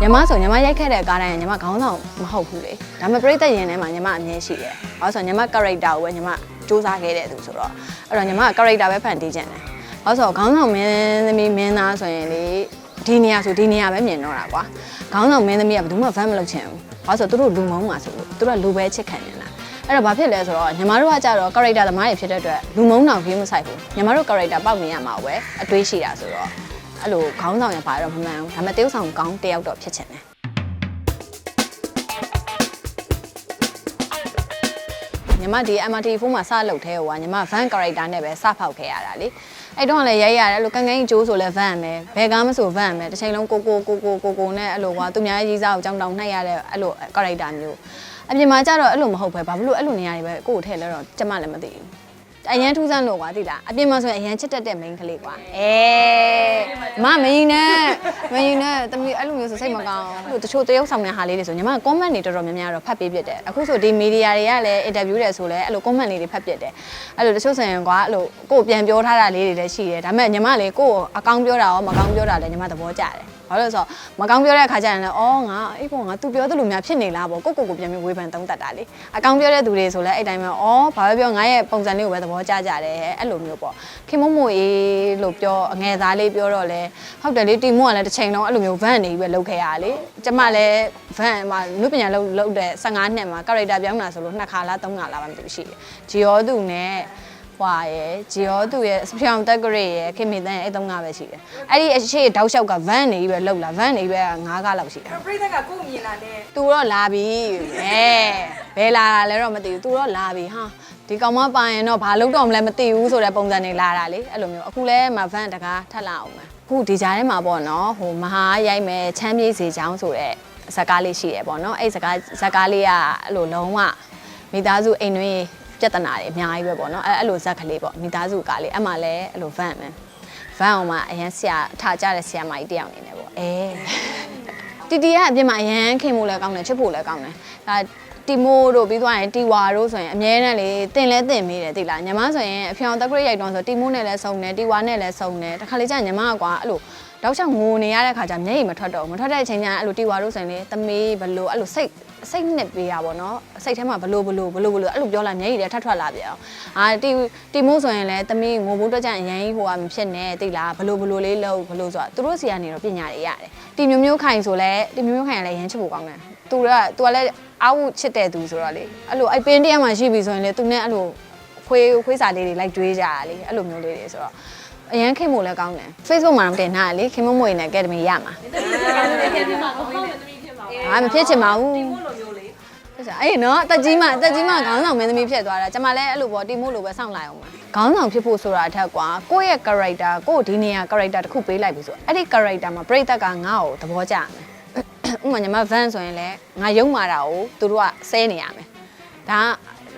ညီမဆိုညီမရိုက်ခဲ့တဲ့ကားတိုင်းကညီမခေါင်းဆောင်မဟုတ်ဘူးလေဒါပေမဲ့ပြိတ္တရင်ထဲမှာညီမအမြင်ရှိတယ်ဘာလို့ဆိုညီမ character ကိုပဲညီမစူးစမ်းခဲ့တဲ့သူဆိုတော့အဲ့တော့ညီမ character ပဲဖန်တီးချင်တယ်ဘာလို့ဆိုခေါင်းဆောင်မင်းသမီးမင်းသားဆိုရင်လေဒီနေရာဆိုဒီနေရာပဲမြင်တော့တာကွာခေါင်းဆောင်မင်းသမီးကဘယ်သူမှ van မလုပ်ချင်ဘူးဘာလို့ဆိုသူတို့လူမုံမှာဆိုလို့သူတို့ကလူပဲချစ်ခံနေတာအဲ့တော့ဘာဖြစ်လဲဆိုတော့ညီမတို့ကကြတော့ character သမားတွေဖြစ်တဲ့အတွက်လူမုံတောင်ကြီးမဆိုင်ဘူးညီမတို့ character ပေါက်နေရမှာပဲအတွေးရှိတာဆိုတော့ အဲ့လိုခေါင်းဆောင်ရပါတော့မမှန်ဘူးဒါပေမဲ့တယောက်ဆောင်ကောင်းတယောက်တော့ဖြစ်ချင်တယ်ညီမဒီ MRT4 မှာစလုပ်သေးဟိုကညီမ van character နဲ့ပဲစဖောက်ခဲ့ရတာလေအဲ့တော့ကလည်းရိုက်ရတယ်အဲ့လိုကန်းကန်းကြီးကျိုးဆိုလဲ van ပဲဘယ်ကားမဆို van ပဲတစ်ချိန်လုံးကိုကိုကိုကိုကိုကိုနဲ့အဲ့လိုကွာသူများရေးစားကိုကြောင်းတောင်နှိုက်ရတဲ့အဲ့လို character မျိုးအပြင်မှာကျတော့အဲ့လိုမဟုတ်ပဲဘာဖြစ်လို့အဲ့လိုနေရာတွေပဲကိုကိုထည့်လဲတော့ကျမလည်းမသိဘူး အရန်ထူးဆန်းလို့ကွာသိလားအပြင်မှာဆိုရင်အရန်ချစ်တတ်တဲ့ main ကလေးကွာအေးမမရင်နဲ့မရင်နဲ့တမီးအဲ့လိုမျိုးဆိုစိတ်မကောင်းဘူးတချို့တရုပ်ဆောင်တဲ့ဟာလေးတွေဆိုညီမ comment တွေတော်တော်များများတော့ဖတ်ပေးပြတယ်အခုဆိုဒီ media တွေကလည်း interview တယ်ဆိုလဲအဲ့လို comment လေးတွေဖတ်ပြတယ်အဲ့လိုတချို့ဆိုရင်ကွာအဲ့လိုကိုယ်ပြန်ပြောထားတာလေးတွေလည်းရှိတယ်ဒါပေမဲ့ညီမလေးကိုယ်အကောင်းပြောတာရောမကောင်းပြောတာလည်းညီမသဘောကျတယ် ဘာလို့လဲဆိုတော့မကောင်းပြောတဲ့ခါကျရင်လည်းအော်ငါအေးပေါ့ငါ तू ပြောသလိုများဖြစ်နေလားပေါ့ကိုကိုကိုပြန်ပြီးဝေဖန်သုံးတတ်တာလေအကောင်းပြောတဲ့သူတွေဆိုလည်းအဲ့တိုင်းပဲအော်ဘာပဲပြောငါရဲ့ပုံစံလေးကိုပဲသဘောကျကြတယ်အဲ့လိုမျိုးပေါ့ခင်မမို့အေးလို့ပြောအငယ်သားလေးပြောတော့လဲဟုတ်တယ်လေတီမို့ကလည်းတစ်ချိန်လုံးအဲ့လိုမျိုး van နေပြီးပဲလုပ်ခဲ့ရလေကျမလည်း van မှာနုပညာလုပ်လုပ်တဲ့15နှစ်မှာ character ပြောင်းတာဆိုလို့နှစ်ခါလားသုံးခါလားမသိဘူးရှိတယ်ဂျီယောသူနဲ့ ဟွာရယ်ဂျီယောသူရဲ့စပြောင်တက်ဂရိရယ်ခင်မီတန်းရဲ့အဲ့သုံးကားပဲရှိတယ်အဲ့ဒီအရှိတောက်လျှောက်က van နေပြီးပဲလှုပ်လာ van နေပြီးပဲ9ကားလောက်ရှိတယ်ပြိတ္တကကိုယ်မြင်လာတဲ့သူတော့လာပြီအဲဘယ်လာတာလဲတော့မသိဘူးသူတော့လာပြီဟာဒီကောင်မပိုင်ရင်တော့ဘာလုပ်တော့မလဲမသိဘူးဆိုတဲ့ပုံစံတွေလာတာလေအဲ့လိုမျိုးအခုလဲမ van တကားထပ်လာအောင်မယ်အခုဒီကြားထဲမှာပေါ့နော်ဟိုမဟာရိုက်မယ်ချမ်းပြေးစီချောင်းဆိုတဲ့ဇာတ်ကားလေးရှိရပေါ့နော်အဲ့ဇာတ်ကားဇာတ်ကားလေးကအဲ့လိုလုံးဝမိသားစုအိမ်တွင်း ပြဿနာတွေအများကြီးပဲပေါ့နော်အဲ့အဲ့လိုဇာတ်ကလေးပေါ့မိသားစုကားလေးအဲ့မှာလဲအဲ့လို van မယ် van အောင်မှာအရန်ဆရာထားကြတဲ့ဆရာမကြီးတယောက်နေနေပေါ့အဲတီတီကအပြင်မှာအရန်ခင်ဖို့လဲကောင်းတယ်ချစ်ဖို့လဲကောင်းတယ်ဒါတီမိုတို့ပြီးသွားရင်တီဝါတို့ဆိုရင်အမြဲတမ်းလေတင်လဲတင်မိတယ်သိလားညီမဆိုရင်အဖြောင်တက်ဂရိတ်ရိုက်တော့ဆိုတီမိုနဲ့လဲစုံတယ်တီဝါနဲ့လဲစုံတယ်တခါလေကျရင်ညီမကကွာအဲ့လိုတောက်ချောင်ငိုနေရတဲ့ခါကျမျက်ရည်မထွက်တော့ဘူးမထွက်တဲ့အချိန်ကျရင်အဲ့လိုတီဝါတို့ဆိုရင်လေတမေးဘလို့အဲ့လိုစိတ် စိတ်နှစ်ပေးတာပေါ့နော်စိတ်ထဲမှာဘလို့ဘလို့ဘလို့ဘလို့အဲ့လိုပြောလာမျက်ရည်တွေထပ်ထွက်လာပြန်အောင်အာတီတီမိုဆိုရင်လည်းတမေးငိုဖို့တော့ကျရင်အရင်ဟိုကမဖြစ်နဲ့သိလားဘလို့ဘလို့လေးလို့ဘလို့ဆိုတာသူတို့စီကနေတော့ပညာတွေရတယ်တီမျိုးမျိုးခိုင်ဆိုလဲတီမျိုးမျိုးခိုင်ကလည်းရမ်းချစ်ဖို့ကောင်းတယ်သူကသူကလည်းအာဝချစ်တဲ့သူဆိုတော့လေအဲ့လိုအဲ့ပင်းတရားမှရှိပြီဆိုရင်လေသူနဲ့အဲ့လိုခွေးခွေးစာလေးတွေလိုက်တွေးကြတာလေအဲ့လိုမျိုးလေးတွေဆိုတော့အရန်ခင်မို့လည်းကောင်းတယ် Facebook မှာတော့တင်ထားတယ်လေခင်မမွေနဲ့ Academy ရမှာ ဟာမဖြစ်ချင်ပါဘူးဟုတ်စားအေးနော်တက်ကြီးမတက်ကြီးမခေါင်းဆောင်မင်းသမီးဖြစ်သွားတာကျွန်မလည်းအဲ့လိုပေါ့တီမို့လိုပဲစောင့်လိုက်အောင်ပါခေါင်းဆောင်ဖြစ်ဖို့ဆိုတာအထက်ကွာကိုယ့်ရဲ့ character ကိုယ့်ဒီနေရာ character တစ်ခုပေးလိုက်ပြီဆိုအဲ့ဒီ character မှာပြိတ္တကငါ့ကိုသဘောကျရမယ်ဥပမာညီမ van ဆိုရင်လည်းငါယုံမာတာကိုသူတို့ကဆဲနေရမယ်ဒါ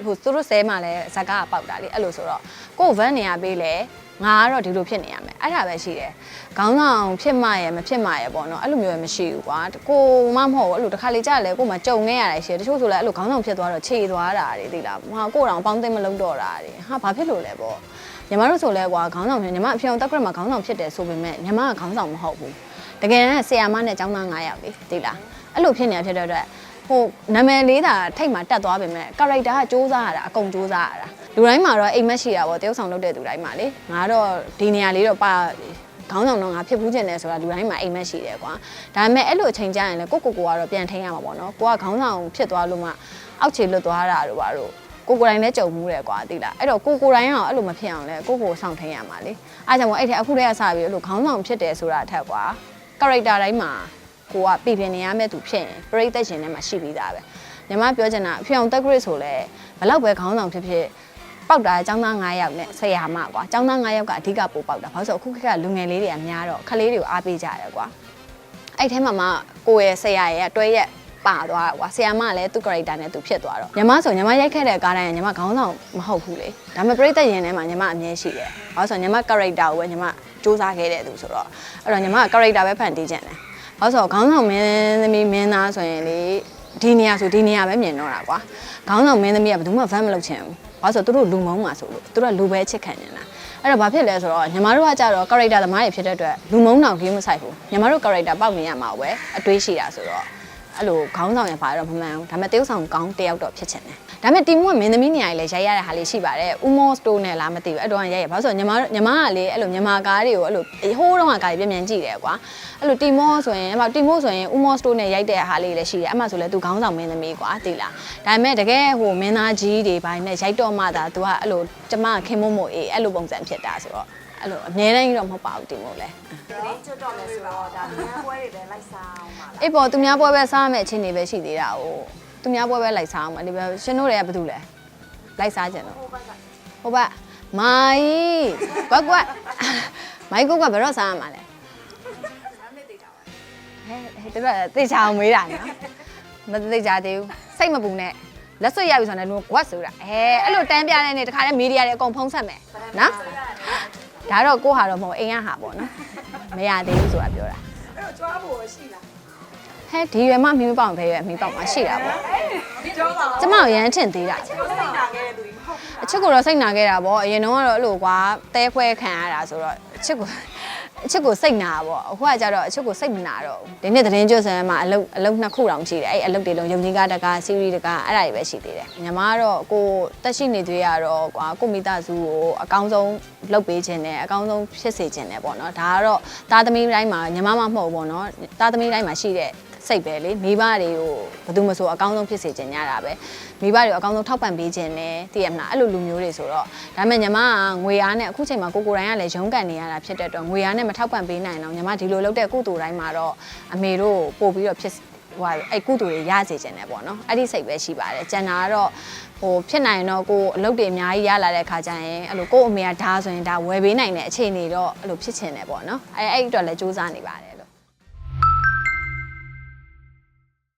ဟိုသူတို့ဆဲမှလည်းဇက်ကပေါက်တာလေအဲ့လိုဆိုတော့ကိုယ့် van နေရာပေးလေ ငါကတော့ဒီလိုဖြစ်နေရမယ်အဲ့ဒါပဲရှိတယ်ခေါင်းဆောင်ဖြစ်မှရယ်မဖြစ်မှရယ်ပေါ့နော်အဲ့လိုမျိုးပဲမရှိဘူးကွာကိုမမဟုတ်ဘူးအဲ့လိုတစ်ခါလေကြာလေကိုမှကြုံခဲ့ရတယ်ရှိတယ်တချို့ဆိုလည်းအဲ့လိုခေါင်းဆောင်ဖြစ်သွားတော့ခြေသွားတာတွေသိလားဟာကိုတောင်ပေါင်းသိမ့်မလုပ်တော့တာတွေဟာဘာဖြစ်လို့လဲပေါ့ညီမတို့ဆိုလဲကွာခေါင်းဆောင်ဖြစ်ညီမအဖေအောင်တက်ဂရက်မှာခေါင်းဆောင်ဖြစ်တယ်ဆိုပေမဲ့ညီမကခေါင်းဆောင်မဟုတ်ဘူးတကယ်တမ်းဆရာမနဲ့ကျောင်းသား9ယောက်လေသိလားအဲ့လိုဖြစ်နေတာဖြစ်တဲ့အတွက် ဟိုနာမည်လေးသာထိတ်မှတက်သွားပေမဲ့ character ကစူးစမ်းရတာအကုန်စူးစမ်းရတာလူတိုင်းမှာတော့အိမ်မက်ရှိတာပေါ့တယောက်ဆောင်လုပ်တဲ့သူတိုင်းမှာလေငါတော့ဒီနေရာလေးတော့ပါခေါင်းဆောင်တော့ငါဖြစ်ဘူးကျင်တယ်ဆိုတာလူတိုင်းမှာအိမ်မက်ရှိတယ်ကွာဒါပေမဲ့အဲ့လိုအချိန်ကျရင်လည်းကိုကိုကိုကတော့ပြန်ထိန်းရမှာပေါ့နော်ကိုကခေါင်းဆောင်ဖြစ်သွားလို့မှအောက်ခြေလွတ်သွားတာတို့ပါတို့ကိုကိုတိုင်းလည်းကြုံမှုတယ်ကွာသိလားအဲ့တော့ကိုကိုတိုင်းကတော့အဲ့လိုမဖြစ်အောင်လဲကိုကိုဆောင်ထိန်းရမှာလေအားကြောင့်မို့အဲ့ထက်အခုတည်းကစပြီးအဲ့လိုခေါင်းဆောင်ဖြစ်တယ်ဆိုတာအထက်ကွာ character တိုင်းမှာ ကိုကပြည်ပြနေရမယ့်သူဖြစ်ရင်ပရိသတ်ရှင်ထဲမှာရှိပြီးသားပဲညီမပြောချင်တာအဖေအောင်တက်ဂရစ်ဆိုလဲဘလောက်ပဲခေါင်းဆောင်ဖြစ်ဖြစ်ပောက်တာចောင်းသား9ယောက်နဲ့ဆရာမကွာចောင်းသား9ယောက်ကအဓိကပိုပောက်တာဘာလို့ဆိုအခုခေတ်ကလူငယ်လေးတွေကများတော့ခလေးတွေကိုအားပေးကြရတယ်ကွာအဲ့ထဲမှာမှကိုယ့်ရဲ့ဆရာရဲ့တွဲရက်ပါသွားကွာဆရာမလည်းသူ့ character နဲ့သူဖြစ်သွားတော့ညီမဆိုညီမရိုက်ခဲ့တဲ့ကားတိုင်းကညီမခေါင်းဆောင်မဟုတ်ဘူးလေဒါပေမဲ့ပရိသတ်ရင်ထဲမှာညီမအမြဲရှိတယ်ဘာလို့ဆိုညီမ character ကိုပဲညီမစူးစမ်းခဲ့တဲ့သူဆိုတော့အဲ့တော့ညီမ character ပဲဖန်တီးချင်တယ် ဘာလို့ဆိုခေါင်းဆောင်မင်းသမီးမင်းသားဆိုရင်လေဒီနေရာဆိုဒီနေရာပဲမြင်တော့တာကွာခေါင်းဆောင်မင်းသမီးကဘယ်သူမှ van မလုပ်ချင်ဘူးဘာလို့ဆိုသူတို့လူမုံမှာဆိုလို့သူတို့ကလူပဲချစ်ခံနေတာအဲ့တော့ဘာဖြစ်လဲဆိုတော့ညီမတို့ကကြတော့ character သမားတွေဖြစ်တဲ့အတွက်လူမုံတောင်ကြီးမဆိုင်ဘူးညီမတို့ character ပေါက်နေရမှာပဲအတွေးရှိတာဆိုတော့ အဲ့လိုခေါင်းဆောင်ရပါတော့မမှန်ဘူးဒါပေမဲ့တေးဥဆောင်ကောင်းတယောက်တော့ဖြစ်ချင်တယ်ဒါပေမဲ့တီမူကမင်းသမီးနေရာကြီးလည်းရိုက်ရတဲ့ဟာလေးရှိပါတယ်ဥမောစတိုးနဲ့လားမသိဘူးအဲ့တော့ရိုက်ရဘာလို့ဆိုတော့ညီမညီမကလေအဲ့လိုမြန်မာကားတွေကိုအဲ့လိုဟိုးတော့ကားတွေပြန်ပြန်ကြည့်တယ်ကွာအဲ့လိုတီမောဆိုရင်အဲ့မှာတီမိုဆိုရင်ဥမောစတိုးနဲ့ရိုက်တဲ့ဟာလေးလည်းရှိတယ်အဲ့မှာဆိုလဲသူခေါင်းဆောင်မင်းသမီးကွာသိလားဒါပေမဲ့တကယ်ဟိုမင်းသားကြီးတွေဘိုင်းနဲ့ရိုက်တော့မှသာသူကအဲ့လိုကျမခင်မို့မို့အေးအဲ့လိုပုံစံဖြစ်တာဆိုတော့ အဲ့လိုအများတန်းကြီးတော့မဟုတ်ပါဘူးတီမို့လဲတင်းကျွတ်တော့မယ်ဆိုတော့ဒါမြန်ပွဲတွေပဲလိုက်စားအောင်ပါလားအေးပေါ်သူများပွဲပဲစားရမယ့်အခြေအနေပဲရှိသေးတာ哦သူများပွဲပဲလိုက်စားအောင်မဒီပဲရှင်တို့တွေကဘာလုပ်လဲလိုက်စားကြတယ်ဟိုဘက်ကဟိုဘမိုင်းကွက်ကွက်မိုင်းကွက်ကွက်ဘယ်တော့စားရမှာလဲဟဲ့ဟဲ့တို့ကသိချအောင်မေးတာနော်မသိချသေးဘူးစိတ်မပူနဲ့လက်စွပ်ရပြီဆိုတော့လည်းလူကွက်ဆိုတာအဲအဲ့လိုတန်းပြတဲ့နေတခါတည်းမီဒီယာတွေအကုန်ဖုံးဆက်မယ်နော် ဒါတော့ကိုဟာတော့မဟုတ်အိမ်ရဟာပေါ့နော်မရသေးဘူးဆိုတာပြောတာအဲ့တော့ကြွားဖို့ရှိလားဟဲ့ဒီရွယ်မှမီးမပေါအောင်ပဲရွယ်မီးပေါအောင်မရှိတာပေါ့ကြောပါကျမကိုရမ်းထင်သေးတာစိတ်နာခဲ့တဲ့သူကြီးမဟုတ်အချစ်ကိုတော့စိတ်နာခဲ့တာပေါ့အရင်တော့ကတော့အဲ့လိုကွာတဲခွဲခံရတာဆိုတော့အ ချစ်ကိုအချစ်ကိုစိတ်နာပေါ့အခုကကြတော့အချစ်ကိုစိတ်မနာတော့ဘူးဒီနေ့သတင်းကျွတ်ဆန်မှာအလုတ်အလုတ်နှစ်ခုတောင်ရှိတယ်အဲ့အလုတ်တွေလုံးယုံကြီးကားတကားစီရီတကားအဲ့ဒါတွေပဲရှိသေးတယ်ညီမကတော့ကိုတက်ရှိနေသေးရတော့ကွာကိုမိသားစုကိုအကောင်းဆုံးလုပ်ပေးခြင်းနဲ့အကောင်းဆုံးဖြစ်စေခြင်းနဲ့ပေါ့နော်ဒါကတော့သားသမီးတိုင်းမှာညီမမမဟုတ်ဘူးပေါ့နော်သားသမီးတိုင်းမှာရှိတဲ့ စိတ်ပဲလေမိဘတွေကိုဘယ်သူမဆိုအကောင်းဆုံးဖြစ်စေချင်ကြတာပဲမိဘတွေကိုအကောင်းဆုံးထောက်ပံ့ပေးခြင်းနဲ့တည်ရမလားအဲ့လိုလူမျိုးတွေဆိုတော့ဒါပေမဲ့ညီမကငွေအားနဲ့အခုချိန်မှာကိုကိုတိုင်းကလည်းရုန်းကန်နေရတာဖြစ်တဲ့အတွက်ငွေအားနဲ့မထောက်ပံ့ပေးနိုင်တော့ညီမဒီလိုလုပ်တဲ့ကုသိုလ်တိုင်းမှာတော့အမေတို့ပို့ပြီးတော့ဖြစ်ဟိုအဲ့ကုသိုလ်တွေရစေခြင်းနဲ့ပေါ့နော်အဲ့ဒီစိတ်ပဲရှိပါတယ်ကျန်တာကတော့ဟိုဖြစ်နိုင်ရင်တော့ကိုအလုပ်တွေအများကြီးရလာတဲ့ခါကျရင်အဲ့လိုကို့အမေကဒါဆိုရင်ဒါဝယ်ပေးနိုင်တဲ့အခြေအနေတော့အဲ့လိုဖြစ်ချင်တယ်ပေါ့နော်အဲ့အဲ့အတွက်လည်းစူးစမ်းနေပါတယ်